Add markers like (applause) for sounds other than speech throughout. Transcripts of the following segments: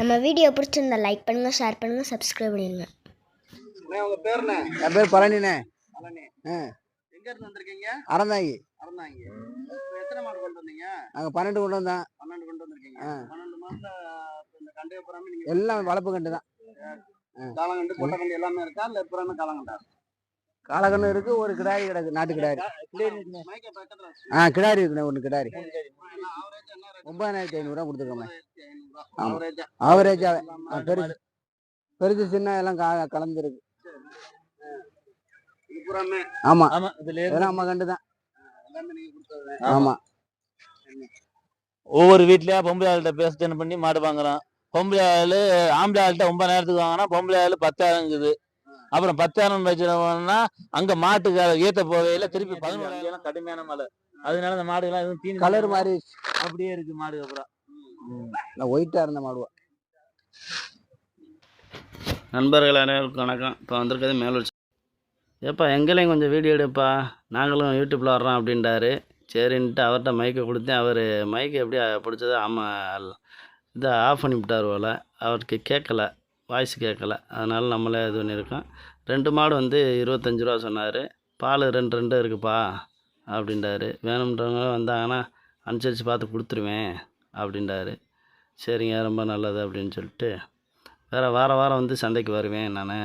நம்ம வீடியோ பிடிச்சிருந்தா லைக் பண்ணுங்கள் ஷேர் பண்ணுங்கள் சப்ஸ்கிரைப் பண்ணிடுங்க அண்ணே உங்க பேர் என்ன என் பேர் பழனிண்ணே. பழனி. ஆ. எங்க இருந்து வந்திருக்கீங்க? அறந்தாங்கி. அறந்தாங்க. இப்போ எத்தனை மாடு கொண்டு வந்தீங்க? நாங்கள் பன்னெண்டு கொண்டு வந்தோம். பன்னெண்டு கொண்டு வந்திருக்கீங்க. ஆ. பன்னெண்டு மாசத்துல இந்த கண்டைய புறாம நீங்க எல்லாம் வளர்ப்பு கண்டு தான். காலங்கண்டு பொட்டக்கண்டு எல்லாமே இருக்கா? இல்ல புறாம காலங்கண்டா காலக்கண்ணு இருக்கு ஒரு கிடாரி கிடக்கு நாட்டு கிடாரி. ஆ கிடாரி இருக்குண்ணே ஒன்று கிடாரி? ஒன்பதாயிரத்தி ஐநூறுரூவா கொடுத்துருக்கோமே ஆயிரத்தி ஐநூறுரூவா. ஆமா. average ஆ. ஆவரேஜாக எல்லாமே பெருசு பெருசு சின்ன எல்லாம் கா கலந்துருக்கு ஆமாம் ஆமா இதுல இதெல்லாம் நம்ம கண்டு தான் ஆமாம் ஒவ்வொரு வீட்லயா பொம்பளை ஆள்கிட்ட பேசுறேன்னு பண்ணி மாடு வாங்குறோம் பொம்பளை ஆளு ஆம்பளை ஆள்கிட்ட ஒன்பது நேரத்துக்கு வாங்கினா பொம்பளை ஆளு பத்தாயிரம் இருக்குது அப்புறம் பத்தாயிரம் வச்சுனா அங்க மாட்டுக்கு ஏத்த போகையில திருப்பி பதினோராயிரம் கடுமையான மழை. அதனால அந்த மாடு எல்லாம் எதுவும் தீனி கலர் மாதிரி அப்படியே இருக்கு மாடு அப்புறம். ஒயிட்டாக இருந்த மாடுவா. நண்பர்கள் அனைவருக்கும் வணக்கம். இப்போ வந்திருக்கிறது மேலூர் ஏப்பா எங்களையும் கொஞ்சம் வீடியோ எடுப்பா. நாங்களும் யூடியூப்பில் வர்றோம் அப்படின்ட்டாரு சரின்ட்டு அவர்கிட்ட மைக்கை கொடுத்தேன். அவர் மைக்கை எப்படி பிடிச்சது ஆமாம் இதை ஆஃப் பண்ணி விட்டார் போல். அவருக்கு கேட்கல. வாய்ஸ் கேட்கல. அதனால் நம்மளே இது பண்ணியிருக்கோம். ரெண்டு மாடு வந்து இருபத்தஞ்சி ரூபா சொன்னார். பால் ரெண்டு ரெண்டு இருக்குப்பா அப்படின்றாரு. வேணுன்றவங்க வந்தாங்கன்னா அனுசரித்து பார்த்து கொடுத்துருவேன் அப்படின்றாரு. சரிங்க ரொம்ப நல்லது அப்படின்னு சொல்லிட்டு. வேறு வார வாரம் வந்து சந்தைக்கு வருவேன் நான்.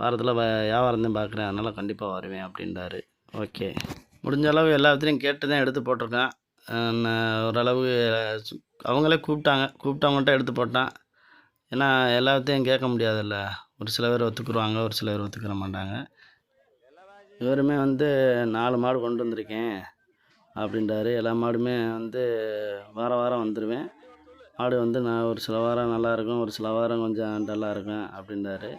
வாரத்தில் வியாபாரம் தான் பார்க்குறேன். அதனால் கண்டிப்பாக வருவேன் அப்படின்றாரு. ஓகே. முடிஞ்ச அளவு எல்லாத்துலேயும் கேட்டு தான் எடுத்து போட்டிருக்கேன். நான் ஓரளவு அவங்களே கூப்பிட்டாங்க. கூப்பிட்டவங்கள்ட்ட எடுத்து போட்டேன். ஏன்னா எல்லாத்தையும் கேட்க முடியாதுல்ல. ஒரு சில பேர் ஒத்துக்குருவாங்க ஒரு சில பேர் ஒத்துக்கிற மாட்டாங்க. இவருமே வந்து நாலு மாடு கொண்டு வந்திருக்கேன் அப்படின்றாரு. எல்லா மாடுமே வந்து வார வாரம் வந்துடுவேன் மாடு வந்து நான் ஒரு சில வாரம் நல்லாயிருக்கும் ஒரு சில வாரம் கொஞ்சம் டல்லாக இருக்கும் அப்படின்றாரு.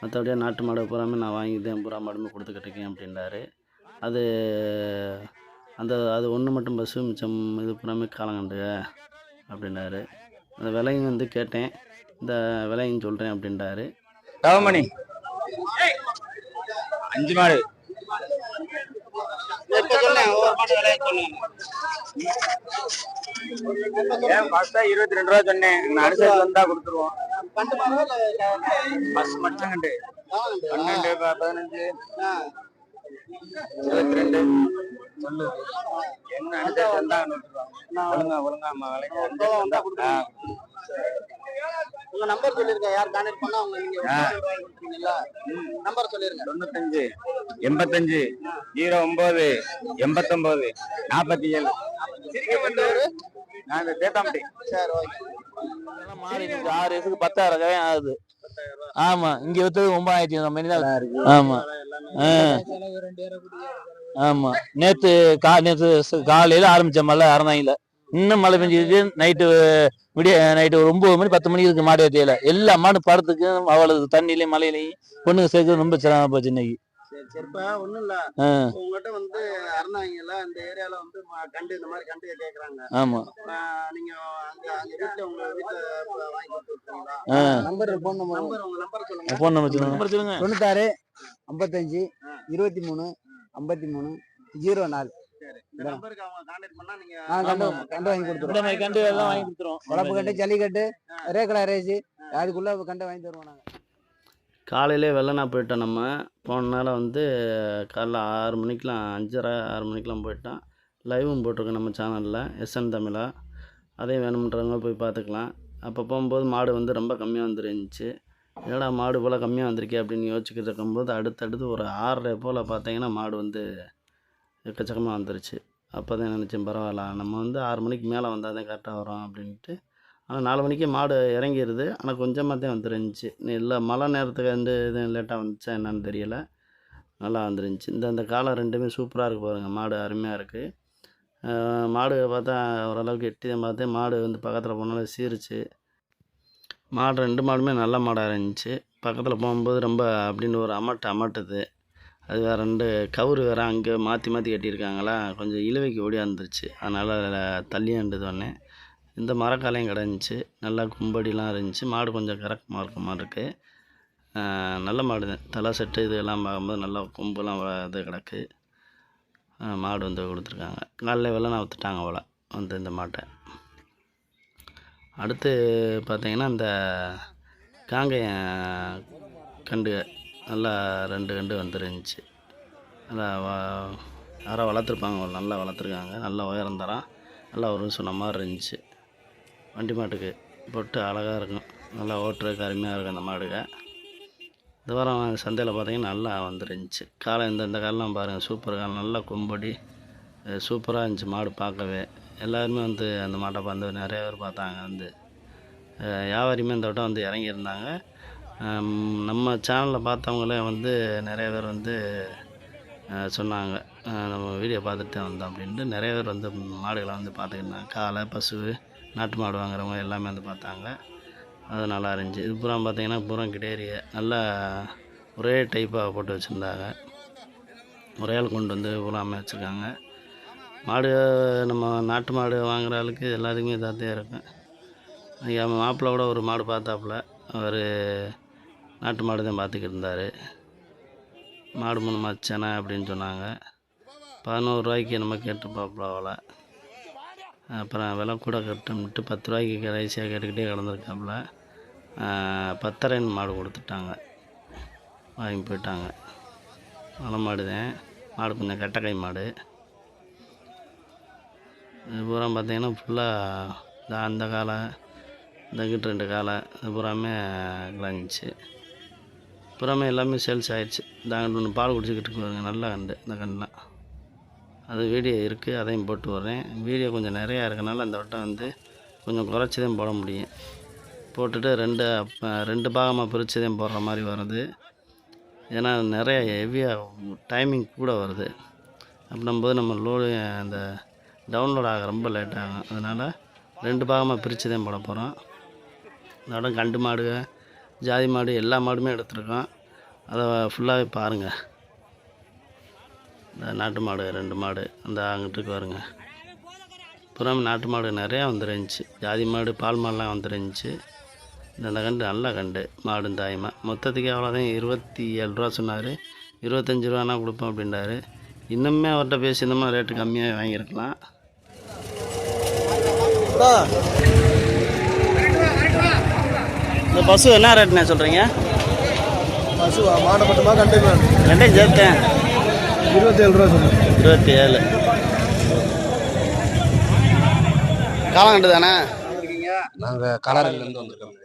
மற்றபடியே நாட்டு மாடு பூராமே நான் வாங்கி தான் பூரா மாடுமே கொடுத்துக்கிட்டு இருக்கேன் அப்படின்றாரு. அது அந்த அது ஒன்று மட்டும் பஸ்ஸு மிச்சம் இது பூராமே காலங்கண்டுக அப்படின்னாரு அந்த விலையும் வந்து கேட்டேன். இந்த விலையும் சொல்கிறேன் அப்படின்றாரு. தவமணி. அஞ்சு மாடு. சொன்னேன் இருபத்தி ரெண்டு ரூபா சொன்னேன். நான் வந்தா கொடுத்துருவோம். மட்டும் பன்னெண்டு பதினஞ்சு. இருபத்தி ரெண்டு. சொல்லு. என்ன ஒழுங்கா ஒழுங்கா அம்மா விலைக்கு ஆ. உங்க நம்பர் சொல்லிருங்க. யார் கான்டாக்ட் பண்ணா அவங்க நீங்க ஆ. வாங்கி கொடுத்தீங்கல்ல நம்பர் சொல்லிருங்க. தொண்ணூத்தஞ்சு எண்பத்தஞ்சு ஜீரோ ஒன்பது எண்பத்தொன்பது நாற்பத்தி ஏழு நான் இந்த தேத்தாம்பட்டி சரி ஓகே. மாறி இருக்கு. ஆறு வயசுக்கு பத்தாயிரம் ரூபாய் ஆகுது. ஆமா இங்க வித்தது ஒன்பதாயிரத்தி ஐநூறு. மணி தான் ஆமா. ஆ. ஆமா. நேத்து கா நேத்து காலையில ஆரம்பிச்ச மழை அறந்தாங்கல இன்னும் மழை பெஞ்சிருக்கு நைட்டு விடிய நைட்டு ஒரு ஒன்பது மணி பத்து மணி இருக்கு மாடு ஏத்தியில எல்லா மாடு படத்துக்கு அவ்வளவு தண்ணிலையும் மழையிலையும் பொண்ணுங்க சேர்க்க ரொம்ப சிரமமா போச்சு இன்னைக்கு. சரிப்பா ஒண்ணும் இல்ல. உங்ககிட்ட வந்து அறந்தாங்கல்ல இந்த ஏரியால வந்து கண்டு இந்த மாதிரி கண்டு கேக்குறாங்க. ஆமா. நீங்க அங்க அங்க வீட்டுல உங்க வீட்டுல வாங்கி கொடுத்து விட்டுறீங்களா ஆ. நம்பர் ஃபோன் நம்பர் நம்பர் உங்க நம்பர் சொல்லுங்க. போன் நம்பர் சொல்லுங்க. நம்பர் சொல்லுங்க. தொண்ணூத்தாறு ஐம்பத்தஞ்சு. இருபத்தி மூணு ஐம்பத்தி மூணு ஜீரோ நாலு. நீங்க வளர்ப்பு கட்டு ஜல்லிக்கட்டு ரேக்கடா ரேஸு அதுக்குள்ள கண்டை வாங்கி தருவோம் நாங்கள் காலையிலே வெள்ளனா போயிட்டோம் நம்ம. போனனால வந்து காலைல ஆறு மணிக்கெலாம் அஞ்சரை ஆறு மணிக்கெலாம் போயிட்டோம். லைவும் போட்டிருக்கோம் நம்ம சேனலில் எஸ்என் தமிழா. அதையும் வேணுன்றவங்க போய் பார்த்துக்கலாம். அப்போ போகும்போது மாடு வந்து ரொம்ப கம்மியாக வந்துருந்துச்சு. என்னடா மாடு போல் கம்மியாக வந்திருக்கே அப்படின்னு யோசிச்சுக்கிட்டு இருக்கும்போது அடுத்தடுத்து ஒரு ஆறரை போல் பார்த்தீங்கன்னா மாடு வந்து எக்கச்சக்கமாக வந்துருச்சு. அப்போ தான் நினச்சேன் பரவாயில்ல. நம்ம வந்து ஆறு மணிக்கு மேலே வந்தால் தான் கரெக்டாக வரும் அப்படின்ட்டு ஆனால் நாலு மணிக்கு மாடு இறங்கிடுது ஆனால் கொஞ்சமாக தான் வந்துருந்துச்சு. இல்லை மழை நேரத்துக்கு வந்து எதுவும் லேட்டாக வந்துச்சா என்னன்னு தெரியல. நல்லா வந்துருந்துச்சு. இந்த இந்த காலம் ரெண்டுமே சூப்பராக இருக்குது பாருங்கள் மாடு அருமையாக இருக்குது மாடு பார்த்தா ஓரளவுக்கு எட்டி பார்த்து பார்த்தேன் மாடு வந்து பக்கத்தில் போனாலும் சீருச்சு. மாடு ரெண்டு மாடுமே நல்ல மாடாக இருந்துச்சு. பக்கத்தில் போகும்போது ரொம்ப அப்படின்னு ஒரு அமட்டு அமட்டுது. அது வேறு ரெண்டு கவுரு வேறு அங்கே மாற்றி மாற்றி கட்டியிருக்காங்களா? கொஞ்சம் இழுவைக்கு ஓடியாந்துருச்சு அதனால் தள்ளியாண்டுது ஒன்று இந்த மரக்காலையும் கிடந்துச்சு நல்லா கும்படிலாம் இருந்துச்சு. மாடு கொஞ்சம் கரக்கமாக இருக்க மாதிரி இருக்குது நல்ல மாடு தலை செட்டு இது எல்லாம் பார்க்கும்போது நல்லா கொம்புலாம் வ- இது கிடக்கு. மாடு வந்து கொடுத்துருக்காங்க. காலைல வெள்ளம் விற்றுட்டாங்க அவ்வளோ வந்து இந்த மாட்டை. அடுத்து பார்த்தீங்கன்னா இந்த காங்கைய கண்டு நல்லா ரெண்டு கண்டு வந்துருந்துச்சு. நல்லா யாரோ வளர்த்துருப்பாங்க. நல்லா வளர்த்துருக்காங்க. நல்லா உயரம் தரம் நல்லா ஒரு சொன்ன மாதிரி இருந்துச்சு. வண்டி மாட்டுக்கு பொட்டு அழகாக இருக்கும். நல்லா ஓட்டுறதுக்கு அருமையாக இருக்கும் அந்த மாடுக இந்த வாரம் சந்தையில் பார்த்தீங்கன்னா நல்லா வந்துருந்துச்சு. காலம் இந்த இந்த காலம்லாம் பாருங்கள் சூப்பர் காலம். நல்லா கும்படி சூப்பராக இருந்துச்சு மாடு பார்க்கவே. எல்லாருமே வந்து அந்த மாட்டை பார்த்து நிறைய பேர் பார்த்தாங்க வந்து. வியாபாரியுமே இந்த வட்டம் வந்து இறங்கியிருந்தாங்க. நம்ம சேனலில் பார்த்தவங்களே வந்து நிறைய பேர் வந்து சொன்னாங்க. நம்ம வீடியோ பார்த்துட்டு தான் வந்தோம் அப்படின்ட்டு நிறைய பேர் வந்து மாடுகளை வந்து பார்த்துக்கிட்டாங்க. காலை பசு நாட்டு மாடு வாங்குறவங்க எல்லாமே வந்து பார்த்தாங்க. அது நல்லா இருந்துச்சு. இது புறம் பார்த்தீங்கன்னா புறம் கிடேரிய நல்லா ஒரே டைப்பாக போட்டு வச்சுருந்தாங்க. ஒரே ஆள் கொண்டு வந்து பூராமே வச்சுருக்காங்க மாடு நம்ம நாட்டு மாடு வாங்குற ஆளுக்கு எல்லாத்துக்குமே இதாகத்தான் இருக்கும். என் மாப்பிள்ளை கூட ஒரு மாடு பார்த்தாப்புல. அவர் நாட்டு மாடு தான் பார்த்துக்கிட்டு இருந்தார். மாடு மூணு மச்சனை அப்படின்னு சொன்னாங்க. பதினோரு ரூபாய்க்கு நம்ம கேட்டுப்பாப்புல அவளை. அப்புறம் விலை கூட கட்டமிட்டு பத்து ரூபாய்க்கு கடைசியாக கேட்டுக்கிட்டே கிடந்திருக்காப்புல. பத்தரைன்னு மாடு கொடுத்துட்டாங்க. வாங்கி போயிட்டாங்க. நல்ல மாடு தான். மாடு கொஞ்சம் கட்டக்கை மாடு. இது பூரா பார்த்திங்கன்னா ஃபுல்லாக இந்த அந்த காலை இந்த கிட்ட ரெண்டு காலை இது பூராமே விளைஞ்சிச்சு பூராமே எல்லாமே சேல்ஸ் ஆகிடுச்சு இந்த அங்கிட்டு ஒன்று பால் குடிச்சிக்கிட்டு இருக்குங்க நல்லா கண்டு இந்த கண்ணெலாம் அது வீடியோ இருக்குது அதையும் போட்டு வரேன் வீடியோ கொஞ்சம் நிறையா இருக்கனால அந்த வட்டம் வந்து கொஞ்சம் குறைச்சி தான் போட முடியும். போட்டுட்டு ரெண்டு ரெண்டு பாகமாக பிரித்து தான் போடுற மாதிரி வருது. ஏன்னா நிறைய ஹெவியாக டைமிங் கூட வருது. அப்படின்னும்போது நம்ம லோடு அந்த டவுன்லோட் ஆக ரொம்ப லேட் ஆகும். அதனால் ரெண்டு பாகமாக பிரித்து தான் போட போகிறோம் இந்த இடம் கண்டு மாடு ஜாதி மாடு எல்லா மாடுமே எடுத்திருக்கோம். அதை ஃபுல்லாகவே பாருங்கள் இந்த நாட்டு மாடு ரெண்டு மாடு. அந்த அங்கிட்டுக்கு வருங்க புறம் நாட்டு மாடு நிறையா வந்துருந்துச்சு. ஜாதி மாடு பால் மாடுலாம் வந்துருந்துச்சு. இந்த கண்டு நல்ல கண்டு மாடும் தாயமா. மொத்தத்துக்கு அவ்வளோதான் இருபத்தி ஏழு ரூபா சொன்னார். இருபத்தஞ்சி ரூபானா கொடுப்போம் அப்படின்றாரு இன்னுமே அவர்கிட்ட பேசியிருந்தோம்னா ரேட்டு கம்மியாக வாங்கியிருக்கலாம். இந்த பசு என்ன ரேட்ண்ணே சொல்கிறீங்க பசு மாடை மட்டுமா கண்டுங்க ரெண்டையும் சேர்த்தேன். இருபத்தேழு ரூபா சொல்லுங்க இருபத்தி ஏழு காலங்கண்டு தானே நாங்க கலரில இருந்து வந்திருக்கோம்.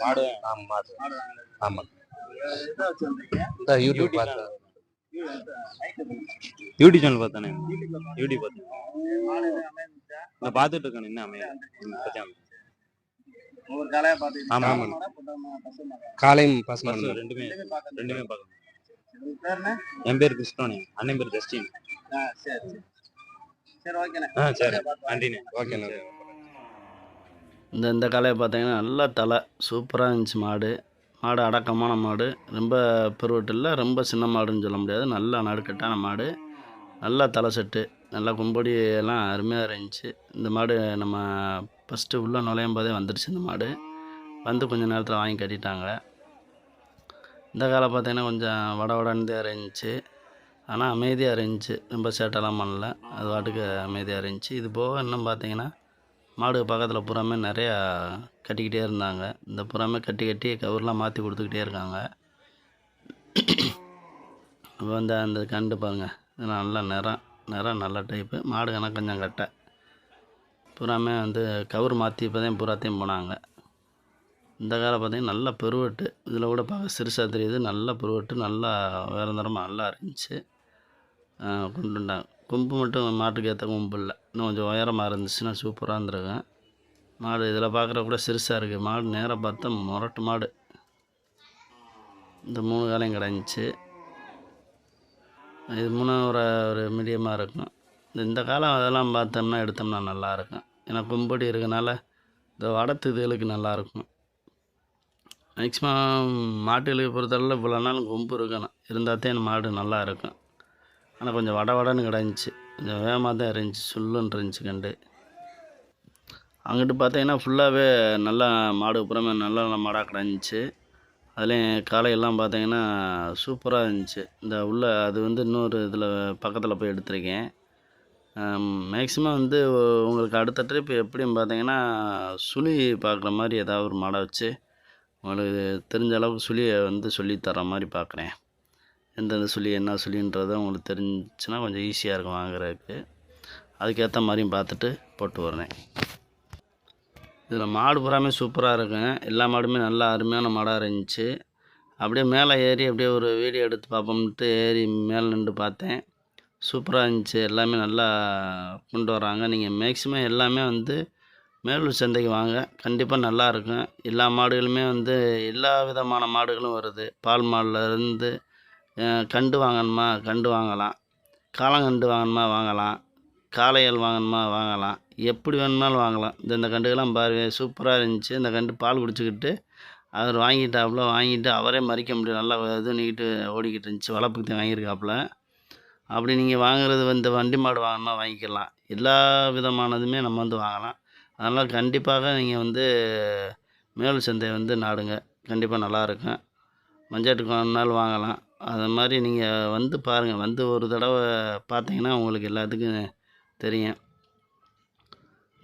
மாடு ஆமா. மாடு ஆமா இந்த யூடியூப் பார்த்து. YouTube channel பார்த்தானே? யூடியூப் பார்த்தேன் நான் பார்த்துட்டு இருக்கேன் என்ன அமைய இப்பதான் ஒரு காலையா பார்த்து ஆமா ஆமா. ஆமா காலையும் பஸ் ரெண்டுமே ரெண்டுமே பார்க்கணும். என் பேர் கிருஷ்ணனே. அண்ணன் பேர் ஜஸ்டின். சரி சரி. சரி ஓகேண்ணே ஆ சரி. நன்றிண்ணே. ஓகே இந்த இந்த காளையை பார்த்தீங்கன்னா நல்லா தலை. சூப்பராக இருந்துச்சு மாடு. மாடு அடக்கமான மாடு. ரொம்ப பெருவட்டு இல்லை ரொம்ப சின்ன மாடுன்னு சொல்ல முடியாது. நல்லா நடுக்கட்டான மாடு. நல்லா தலை செட்டு. நல்லா கும்படி எல்லாம் அருமையாக இருந்துச்சு. இந்த மாடு நம்ம ஃபஸ்ட்டு உள்ளே நுழையும் போதே வந்துடுச்சு இந்த மாடு. வந்து கொஞ்சம் நேரத்தில் வாங்கி கட்டிட்டாங்க. இந்த காலை பார்த்திங்கன்னா கொஞ்சம் வட வடன்னு இருந்துச்சு. ஆனால் அமைதியாக இருந்துச்சு. ரொம்ப சேட்டெல்லாம் பண்ணல. அது பாட்டுக்கு அமைதியாக இருந்துச்சு. இது போக இன்னும் பார்த்தீங்கன்னா மாடு பக்கத்தில் புறாமே நிறையா கட்டிக்கிட்டே இருந்தாங்க. இந்த புறாமே கட்டி கட்டி கவர்லாம் மாற்றி கொடுத்துக்கிட்டே இருக்காங்க. அப்போ வந்து அந்த கண்டு பாருங்க. இது நல்ல நிறம். நிறம் நல்ல டைப்பு மாடு கணக்கு கொஞ்சம் கட்டை. புறாமே வந்து கவர் மாற்றி இப்போ தான் புறாத்தையும் போனாங்க. இந்த காலம் பார்த்திங்கன்னா நல்ல பெருவெட்டு. இதில் கூட பார்க்க சிறுசாக தெரியுது. நல்ல பெருவெட்டு நல்லா வேற தரமாக நல்லா இருந்துச்சு. கொண்டுட்டாங்க கொண்டு வந்தாங்க. கொம்பு மட்டும் மாட்டுக்கு ஏற்ற கொம்பு இல்லை. இன்னும் கொஞ்சம் உயரமாக இருந்துச்சுன்னா சூப்பராக இருந்திருக்கும். மாடு இதில் பார்க்குற கூட சிறுசாக இருக்குது மாடு நேராக பார்த்தா முரட்டு மாடு. இந்த மூணு காலையும் கிடஞ்சிச்சு. இது மூணு ஒரு ஒரு மீடியமாக இருக்கும். இந்த இந்த காலம் அதெல்லாம் பார்த்தோம்னா எடுத்தோம்னா நல்லாயிருக்கும் ஏன்னா கொம்படி இருக்கனால இந்த வடத்துதலுக்கு நல்லாயிருக்கும் மேக்ஸிமம் மாட்டுகளுக்கு பொறுத்தளவில் இவ்வளோ நாள் கொம்பு இருக்கணும். இருந்தால் தான் மாடு நல்லா இருக்கும். ஆனால் கொஞ்சம் வட வடன்னு கிடந்துச்சு. கொஞ்சம் வேகமாக தான் இருந்துச்சு. சுல்லுன்னு இருந்துச்சு கண்டு. அங்கிட்டு பார்த்தீங்கன்னா ஃபுல்லாகவே நல்லா மாடு புறமே நல்ல நல்ல மாடாக கிடந்துச்சு. அதுலேயும் காலையெல்லாம் பார்த்தீங்கன்னா சூப்பராக இருந்துச்சு. இந்த உள்ள அது வந்து இன்னொரு இதில் பக்கத்தில் போய் எடுத்திருக்கேன். மேக்ஸிமம் வந்து உங்களுக்கு அடுத்த ட்ரிப் எப்படின்னு பார்த்தீங்கன்னா சுழி பார்க்குற மாதிரி ஏதாவது ஒரு மாடை வச்சு உங்களுக்கு தெரிஞ்ச அளவுக்கு சுழியை வந்து சொல்லித் தர மாதிரி பார்க்குறேன். எந்தெந்த சுழி என்ன சுழின்றது உங்களுக்கு தெரிஞ்சுன்னா கொஞ்சம் ஈஸியாக இருக்கும் வாங்குறதுக்கு. அதுக்கேற்ற மாதிரியும் பார்த்துட்டு போட்டு வரேன் இதில் மாடு பூராமே சூப்பராக இருக்கும். எல்லா மாடுமே நல்லா அருமையான மாடாக இருந்துச்சு. அப்படியே மேலே ஏறி அப்படியே ஒரு வீடியோ எடுத்து பார்ப்போம்ட்டு ஏறி மேலே நின்று பார்த்தேன். சூப்பராக இருந்துச்சு. எல்லாமே நல்லா கொண்டு வராங்க நீங்கள் மேக்ஸிமம் எல்லாமே வந்து மேலூர் சந்தைக்கு வாங்க. கண்டிப்பாக நல்லா இருக்கும். எல்லா மாடுகளுமே வந்து எல்லா விதமான மாடுகளும் வருது. பால் மாடுலேருந்து கண்டு வாங்கணுமா? கண்டு வாங்கலாம். காளங்கண்டு வாங்கணுமா? வாங்கலாம். காளையல் வாங்கணுமா? வாங்கலாம். எப்படி வேணுமாலும் வாங்கலாம். இந்த இந்த கண்டுகள்லாம் பாரு சூப்பராக இருந்துச்சு. இந்த கண்டு பால் குடிச்சிக்கிட்டு அவர் வாங்கிட்டாப்புல வாங்கிட்டு அவரே மறிக்க முடியும் நல்லா இது நீக்கிட்டு ஓடிக்கிட்டு இருந்துச்சு. வளர்ப்புக்கு வாங்கியிருக்காப்புல. அப்படி நீங்கள் வாங்குறது வந்து வண்டி மாடு வாங்கினா வாங்கிக்கலாம். எல்லா விதமானதுமே நம்ம வந்து வாங்கலாம். அதனால் கண்டிப்பாக நீங்கள் வந்து மேல் சந்தை வந்து நாடுங்க. கண்டிப்பாக நல்லாயிருக்கும். மஞ்சாட்டுக்கு நாள் வாங்கலாம். அது மாதிரி நீங்கள் வந்து பாருங்கள். வந்து ஒரு தடவை பார்த்தீங்கன்னா உங்களுக்கு எல்லாத்துக்கும் தெரியும்.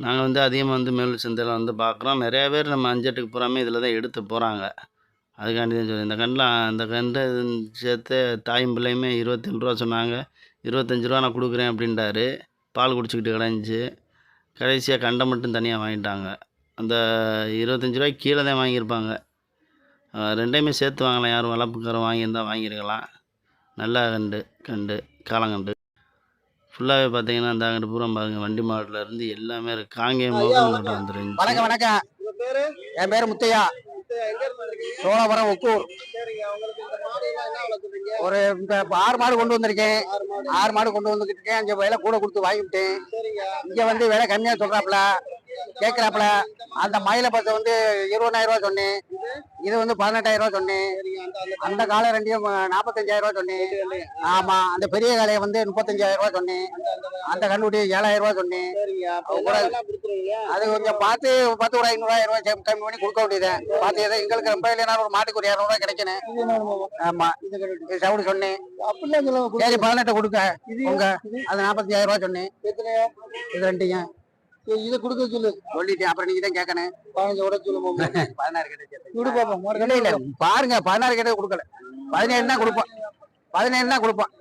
நாங்கள் வந்து அதிகமாக வந்து மேல் சந்தையில் வந்து பார்க்குறோம். நிறையா பேர் நம்ம அஞ்சட்டுக்கு பூராமே இதில் தான் எடுத்து போகிறாங்க. அதுக்காண்டி தான் சொல்லி இந்த கண்டில் அந்த கண்டு சேர்த்து தாயும் பிள்ளையுமே இருபத்தேழு ரூபா சொன்னாங்க. இருபத்தஞ்சி ரூபா நான் கொடுக்குறேன் அப்படின்ட்டாரு. பால் குடிச்சிக்கிட்டு கிடந்துச்சு கடைசியாக கண்டை மட்டும் தனியாக வாங்கிட்டாங்க. அந்த இருபத்தஞ்சி ரூபாய்க்கு கீழே தான் வாங்கியிருப்பாங்க. ரெண்டையுமே சேர்த்து வாங்கலாம். யாரும் வளர்ப்புக்காரன் வாங்கியிருந்தா வாங்கியிருக்கலாம். நல்ல கண்டு கண்டு காளங்கண்டு ஃபுல்லாகவே பார்த்தீங்கன்னா அந்த அங்கிட்டு பூரா பாருங்க வண்டி மாடுல இருந்து எல்லாமே இருக்கு. காங்கேயம் முதல் வந்துருந்துச்சு. வணக்கம் வணக்கம். என் பேர் முத்தையா. சோழபுரம் ஒக்கூர் ஒரு ஆறு மாடு கொண்டு வந்திருக்கேன். ஆறு மாடு கொண்டு வந்துக்கிட்டு இருக்கேன். அஞ்சு விலை கூட கொடுத்து வாங்கிவிட்டேன். இங்க வந்து விலை கம்மியா சொல்றாப்புல. கேட்கறாப்புல அந்த மயிலை பத்து வந்து இருபதாயிரம் ரூபா சொன்னேன். இது வந்து பதினெட்டாயிரம் ரூபாய் சொன்னேன். அந்த காலை ரெண்டையும் நாற்பத்தஞ்சாயிரம் ரூபாய் சொன்னேன். ஆமா அந்த பெரிய காலையை வந்து முப்பத்தஞ்சாயிரம் ரூபா சொன்னேன். அந்த கண்டுபிடி ஏழாயிரம் ரூபாய் சொன்னேன். அது கொஞ்சம் பார்த்து பத்து ஒரு ஐநூறுவாயிரம் ரூபாய் கம்மி பண்ணி கொடுக்க வேண்டியது பார்த்து ஏதோ எங்களுக்கு ரொம்ப இல்லைனா ஒரு மாட்டுக்கு ஒரு இரநூறுவா கிடைக்கணும் ஆமா இது சவுடு சொன்னேன். சரி பதினெட்டு கொடுக்க உங்க அது நாற்பத்தஞ்சாயிரம் ரூபாய் சொன்னேன். இது ரெண்டையும். இதை கொடுக்க சொல்லு. சொல்லிட்டேன். அப்புறம் நீங்க தான் கேட்கணும் பதினஞ்சு விட சொல்லுங்க பதினாறு விடு பாப்போம். இல்ல இல்ல. பாருங்க பதினாறு கிட்ட கொடுக்கல. பதினேழு தான் கொடுப்போம். பதினேழு தான் கொடுப்போம்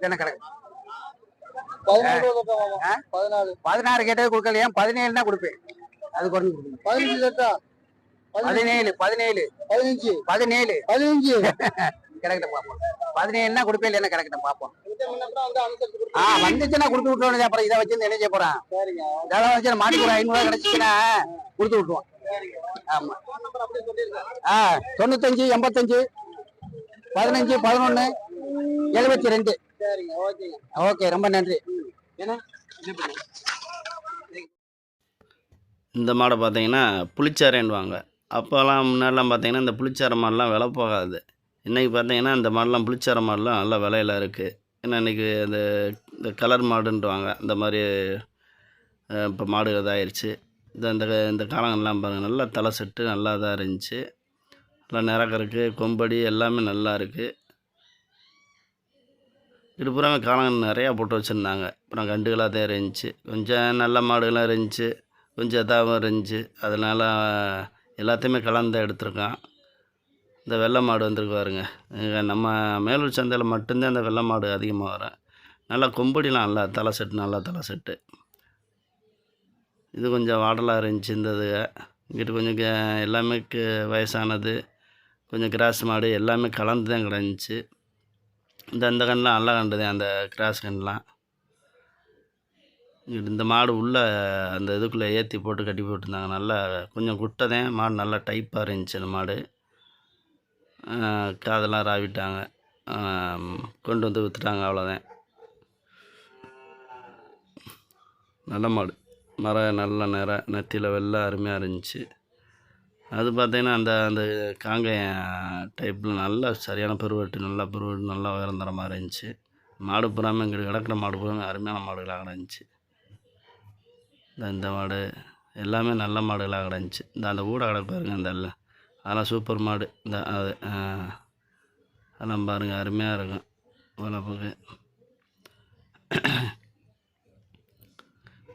ஆ? பதினாலு பதினாறு கேட்டது கொடுக்கல ஏன் பதினேழு தான் கொடுப்பேன். அது குறைஞ்சு பதினஞ்சு கேட்டா பதினேழு பதினேழு. பதினஞ்சு. பதினேழு. பதினஞ்சு. கிடைக்கட்டும் பார்ப்போம் பதினேழுனா கொடுப்பேன் இல்லைன்னா கிடைக்கட்டும் பார்ப்போம் ஆ வந்துச்சுன்னா கொடுத்து விட்டுருவோம் அப்புறம் இதை வச்சு என்ன செய்ய போறான் சரிங்க. இதெல்லாம் வச்சு மாட்டுக்கு ஒரு ஐநூறுவா கிடைச்சிச்சுன்னா கொடுத்து விட்டுருவோம். ஆமா. ஃபோன் நம்பர் அப்படியே சொல்லிருங்க ஆ தொண்ணூத்தஞ்சு எண்பத்தஞ்சு பதினஞ்சு பதினொன்னு எழுபத்தி ரெண்டு. ஓகே ரொம்ப நன்றி. இந்த மாடை பார்த்தீங்கன்னா புளிச்சாரேன்னுவாங்க அப்போல்லாம் முன்னாடிலாம் பார்த்தீங்கன்னா இந்த புளிச்சார மாடெலாம் விலை போகாது. இன்றைக்கி பார்த்தீங்கன்னா இந்த மாடெலாம் புளிச்சார மாடெலாம் நல்ல விலையில இருக்குது ஏன்னா இன்றைக்கி அந்த இந்த கலர் மாடுன்றவாங்க. அந்த மாதிரி இப்போ மாடு இதாயிருச்சு. இந்த இந்த இந்த காலங்கள்லாம் பாருங்கள் நல்லா தலை செட்டு நல்லா இதாக இருந்துச்சு. நல்லா நிறக்கருக்கு கொம்படி எல்லாமே நல்லா இருக்குது இது பூராமே காலங்கள் நிறையா போட்டு வச்சுருந்தாங்க. அப்புறம் கண்டுகளாக தான் இருந்துச்சு. கொஞ்சம் நல்ல மாடுகளாக இருந்துச்சு. கொஞ்சம் இதாகவும் இருந்துச்சு. அதனால் எல்லாத்தையுமே கலந்து எடுத்திருக்கான். இந்த வெள்ளை மாடு வந்திருக்கு பாருங்க. நம்ம மேலூர் சந்தையில் மட்டும்தான் இந்த வெள்ளை மாடு அதிகமாக வரும். நல்லா கொம்படிலாம் நல்லா தலை செட்டு நல்லா தலை செட்டு. இது கொஞ்சம் வாடலாக இருந்துச்சு இந்த இங்கிட்டு கொஞ்சம் கே- எல்லாமே வயசானது. கொஞ்சம் கிராஸ் மாடு எல்லாமே கலந்து தான் கிடந்துச்சு. இந்த அந்த கண்ணெலாம் நல்லா கண்டுது அந்த கிராஸ் கண்ணெலாம் இங்கிட்டு இந்த மாடு உள்ளே அந்த இதுக்குள்ளே ஏற்றி போட்டு கட்டி போட்டிருந்தாங்க. நல்லா கொஞ்சம் குட்டதேன் மாடு நல்லா டைப்பாக இருந்துச்சு அந்த மாடு. காதெல்லாம் ராவிட்டாங்க. கொண்டு வந்து விற்றுட்டாங்க அவ்வளோதான் நல்ல மாடு. மர நல்ல நிற நெத்தியில் வெள்ளை அருமையாக இருந்துச்சு. அது பார்த்திங்கன்னா அந்த அந்த காங்கேயம் டைப்பில் நல்லா சரியான பெருவெட்டு நல்லா பெருவெட்டு நல்லா உயர்ந்தர மாதிரி இருந்துச்சு. மாடு பூராமல் இங்கே கிடக்கிற மாடு பூராமே அருமையான மாடுகளாக கிடந்துச்சு இந்த இந்த மாடு எல்லாமே நல்ல மாடுகளாக கிடந்துச்சு இந்த அந்த ஊட கிடப்பாருங்க அந்த எல்லாம். அதெல்லாம் சூப்பர் மாடு. இந்த அது அதெல்லாம் பாருங்கள் அருமையாக இருக்கும். வளர்ப்புக்கு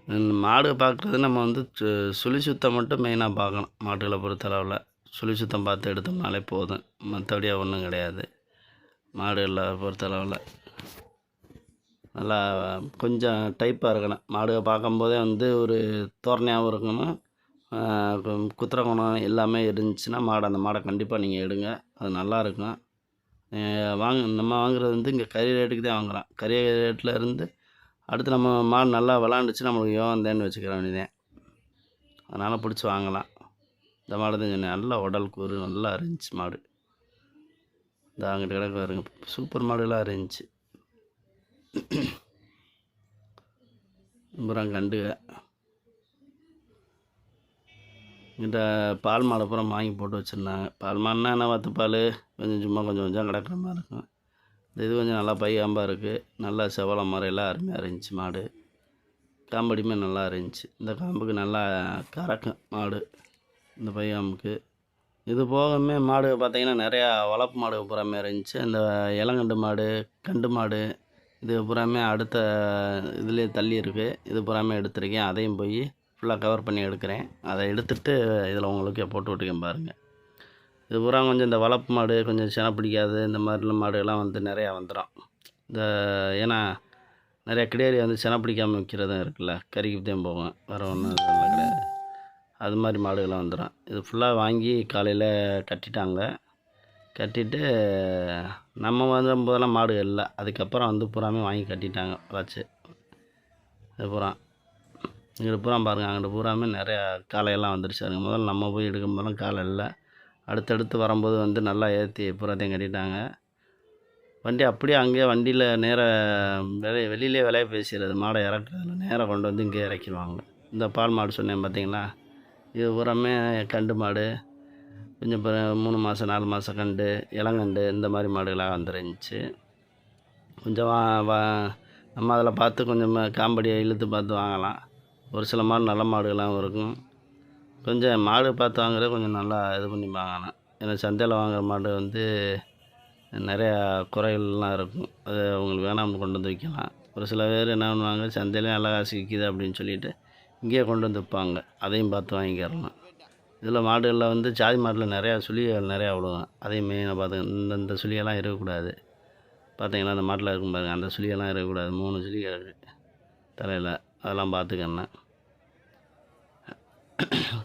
இந்த மாடு பார்க்குறது நம்ம வந்து சு- சுழி சுத்தம் மட்டும் மெயினாக பார்க்கணும் மாடுகளை பொறுத்தளவில். சுழி சுத்தம் பார்த்து எடுத்தோம்னாலே போதும். மற்றபடியாக ஒன்றும் கிடையாது. மாடுகளை பொறுத்தளவில். நல்லா கொஞ்சம் டைப்பாக இருக்கணும். மாடுகளை பார்க்கும்போதே வந்து ஒரு தோரணையாகவும் இருக்கணும். குத்துற குணம் எல்லாமே இருந்துச்சுன்னா மாடு அந்த மாடை கண்டிப்பாக நீங்கள் எடுங்க. அது நல்லா இருக்கும். வாங்க நம்ம வாங்குறது வந்து இங்கே கறி ரேட்டுக்கு தான் வாங்குகிறோம் கறி ரேட்டில் இருந்து அடுத்து நம்ம மாடு நல்லா விளாண்டுச்சு நம்மளுக்கு யோகம் தேன்னு வச்சுக்கிற வேண்டியதேன் அதனால் பிடிச்சி வாங்கலாம். இந்த மாடு தான் சொன்னேன். நல்லா உடல் கூறு நல்லா இருந்துச்சு மாடு. இந்த அங்கிட்ட கிடக்கு வருங்க சூப்பர் மாடுலாம் இருந்துச்சு. (clears throat) அப்புறம் கண்டுக. இந்த பால் மாடை பூரா வாங்கி போட்டு வச்சுருந்தாங்க. பால் மாடுனா என்ன வத்து பால் கொஞ்சம் சும்மா கொஞ்சம் கொஞ்சம் கிடக்குற மாதிரி இருக்கும். இந்த இது கொஞ்சம் நல்லா பையாம்பாக இருக்குது நல்லா செவலை எல்லாம் அருமையாக இருந்துச்சு மாடு. காம்படியுமே நல்லா இருந்துச்சு. இந்த காம்புக்கு நல்லா கறக்கும் மாடு இந்த பையாம்புக்கு இது போகமே மாடு பார்த்திங்கன்னா நிறையா வளர்ப்பு மாடு பூராமே இருந்துச்சு. இந்த இளங்கண்டு மாடு கண்டு மாடு இது புறாமே அடுத்த இதுலேயே தள்ளி இருக்குது இது பூராமே எடுத்திருக்கேன். அதையும் போய் ஃபுல்லாக கவர் பண்ணி எடுக்கிறேன். அதை எடுத்துட்டு இதில் உங்களுக்கு போட்டு விட்டுக்கேன் பாருங்கள் இது பூரா கொஞ்சம் இந்த வளர்ப்பு மாடு கொஞ்சம் செனை பிடிக்காது இந்த மாதிரிலாம் மாடுகள்லாம் வந்து நிறையா வந்துடும் இந்த ஏன்னா நிறையா கிடேரி வந்து செனை பிடிக்காமல் விற்கிறதும் இருக்குல்ல. கறிக்கு தான் போகும் வேறு ஒன்றும் இல்லை கிடையாது. அது மாதிரி மாடுகள்லாம் வந்துடும் இது ஃபுல்லாக வாங்கி காலையில் கட்டிட்டாங்க. கட்டிட்டு நம்ம வந்த போதெல்லாம் இல்லை. அதுக்கப்புறம் வந்து பூராமே வாங்கி கட்டிட்டாங்க வச்சு அது பூரா. இங்கிட்டு பூரா பாருங்கள் அங்கிட்டு பூராமே நிறையா காளையெல்லாம் வந்துருச்சாருங்க முதல்ல நம்ம போய் எடுக்கும் போதெல்லாம் காலை இல்லை. அடுத்தடுத்து வரும்போது வந்து நல்லா ஏற்றி பூராத்தையும் கட்டிட்டாங்க. வண்டி அப்படியே அங்கேயே வண்டியில் நேராக வெளியே வெளியிலே விலையை பேசிடுறது மாடை இறக்குறதுல நேராக கொண்டு வந்து இங்கே இறக்கிடுவாங்க. இந்த பால் மாடு சொன்னேன் பார்த்தீங்களா இது பூராமே கண்டு மாடு. கொஞ்சம் இப்போ மூணு மாதம் நாலு மாதம் கண்டு இளங்கண்டு இந்த மாதிரி மாடுகளாக வந்துருந்துச்சு. கொஞ்சம் வா நம்ம அதில் பார்த்து கொஞ்சம் காம்படியை இழுத்து பார்த்து வாங்கலாம். ஒரு சில மாடு நல்ல மாடுகளாகவும் இருக்கும். கொஞ்சம் மாடு பார்த்து வாங்குறது கொஞ்சம் நல்லா இது பண்ணி வாங்கணும் ஏன்னா சந்தையில் வாங்குற மாடு வந்து நிறையா குறைகள்லாம் இருக்கும். அது அவங்களுக்கு வேணாம்னு கொண்டு வந்து விற்கலாம். ஒரு சில பேர் என்ன பண்ணுவாங்க சந்தையிலே நல்லா காசு விற்கிது அப்படின்னு சொல்லிட்டு இங்கேயே கொண்டு வந்து விற்பாங்க. அதையும் பார்த்து வாங்கிக்கிறலாம். இதில் மாடுகளில் வந்து ஜாதி மாட்டில் நிறையா சுழிகள் நிறையா விடுவோம் அதையும் மெயினாக பார்த்து இந்த இந்த சுழியெல்லாம் இருக்கக்கூடாது. பார்த்தீங்கன்னா அந்த மாட்டில் இருக்கும் பாருங்கள் அந்த சுழியெல்லாம் இருக்கக்கூடாது. மூணு சுழி தலையில். அதெல்லாம் பார்த்துக்கண்ணே.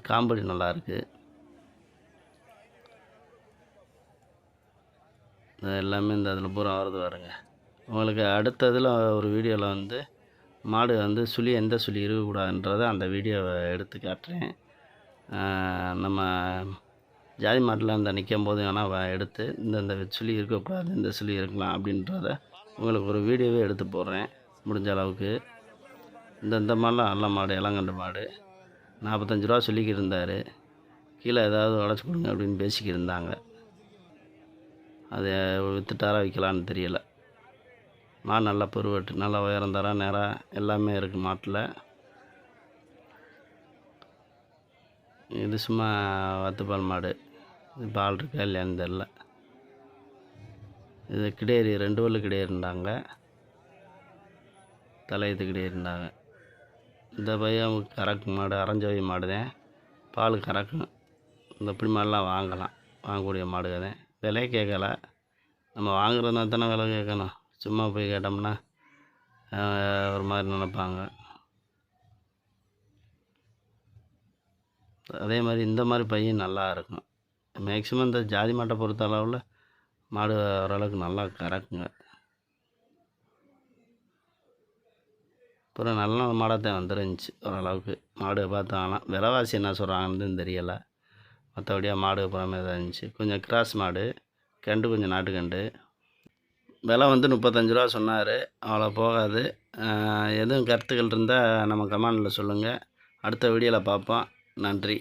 காம்படி நல்லா இருக்குது எல்லாமே இந்த அதில் பூரா வருது பாருங்க. உங்களுக்கு அடுத்த இதில் ஒரு வீடியோவில் வந்து மாடு வந்து சுழி எந்த சுழி இருக்கக்கூடாதுன்றதை அந்த வீடியோவை எடுத்து காட்டுறேன். நம்ம ஜாதி மாட்டில் அந்த நிற்கும் போது வேணால் எடுத்து இந்தந்த சுழி இருக்கக்கூடாது இந்த சுழி இருக்கலாம் அப்படின்றத உங்களுக்கு ஒரு வீடியோவே எடுத்து போடுறேன். முடிஞ்ச அளவுக்கு. இந்த இந்த மாதிரிலாம் நல்ல மாடு இளங்கண்டு மாடு. நாற்பத்தஞ்சு ரூபா சொல்லிக்கிட்டு இருந்தார் கீழே ஏதாவது உடச்சி கொடுங்க அப்படின்னு பேசிக்கிட்டு இருந்தாங்க அதை விற்றுட்டாரா விற்கலான்னு தெரியல. மாடு நல்லா பருவட்டு நல்லா உயரம் தரம் நேரம் எல்லாமே இருக்குது மாட்டில். இது சும்மா வத்துப்பால் மாடு. இது பால் இருக்கா இல்லையான்னு தெரில இது கிடேரி ரெண்டு பல்லு கிடேரிண்டாங்க தலையத்து கிடேரிண்டாங்க இந்த பையன் கறக்கு மாடு அரைஞ்சவை மாடு தான் பால் கறக்கும். இந்த இப்படி மாதிரிலாம் வாங்கலாம். வாங்கக்கூடிய மாடுக தான் விலையே கேட்கல. நம்ம வாங்குறதுனா தானே விலை கேட்கணும். சும்மா போய் கேட்டோம்னா ஒரு மாதிரி நினைப்பாங்க. அதே மாதிரி இந்த மாதிரி பையன் நல்லா இருக்கும். மேக்ஸிமம் இந்த ஜாதி மாட்டை பொறுத்த அளவில் மாடு ஓரளவுக்கு நல்லா கறக்குங்க. அப்புறம் நல்ல மாடாக தான் வந்துருந்துச்சு ஓரளவுக்கு. மாடு பார்த்தாங்களாம். விலைவாசி என்ன சொல்கிறாங்கன்னு தெரியலை. மற்றபடியாக மாடு புறமே தான் இருந்துச்சு. கொஞ்சம் கிராஸ் மாடு. கண்டு கொஞ்சம் நாட்டுக்கண்டு விலை வந்து முப்பத்தஞ்சு ரூபா சொன்னார். அவ்வளோ போகாது. எதுவும் கருத்துக்கள் இருந்தால் நம்ம கமெண்டில் சொல்லுங்கள் அடுத்த வீடியோவில் பார்ப்போம். நன்றி.